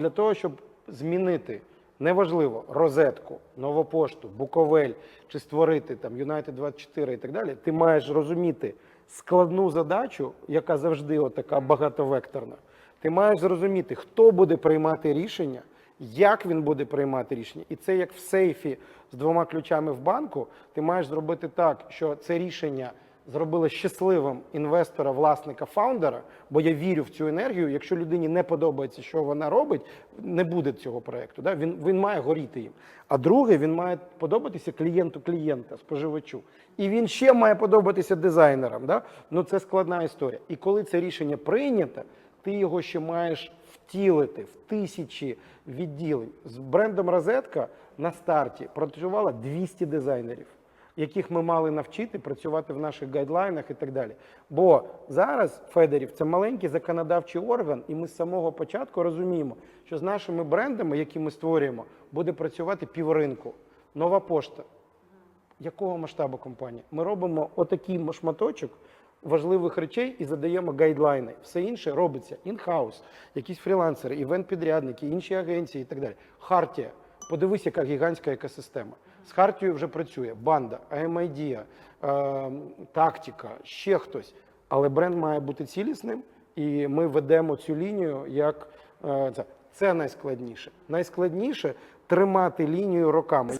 Для того, щоб змінити неважливо розетку, новопошту, Буковель чи створити там United 24 і так далі, ти маєш розуміти складну задачу, яка завжди отака багатовекторна. Ти маєш зрозуміти, хто буде приймати рішення, як він буде приймати рішення. І це як в сейфі з двома ключами в банку. Ти маєш зробити так, що це рішення зробило щасливим інвестора, власника, фаундера, бо я вірю в цю енергію. Якщо людині не подобається, що вона робить, не буде цього проекту. Да? Він, він має горіти їм. А друге, він має подобатися клієнту клієнта, споживачу. І він ще має подобатися дизайнерам. Да? Ну це складна історія. І коли це рішення прийнято, ти його ще маєш втілити в тисячі відділень. З брендом Розетка на старті працювало 200 дизайнерів яких ми мали навчити працювати в наших гайдлайнах і так далі. Бо зараз Федерів це маленький законодавчий орган, і ми з самого початку розуміємо, що з нашими брендами, які ми створюємо, буде працювати півринку. Нова пошта. Якого масштабу компанії? Ми робимо отакий шматочок важливих речей і задаємо гайдлайни. Все інше робиться in-house, якісь фрілансери, івент-підрядники, інші агенції і так далі. Хартія. Подивись, яка гігантська екосистема. З Хартією вже працює банда, AMID, е, тактика, ще хтось. Але бренд має бути цілісним, і ми ведемо цю лінію як е, це. Це найскладніше. Найскладніше тримати лінію роками.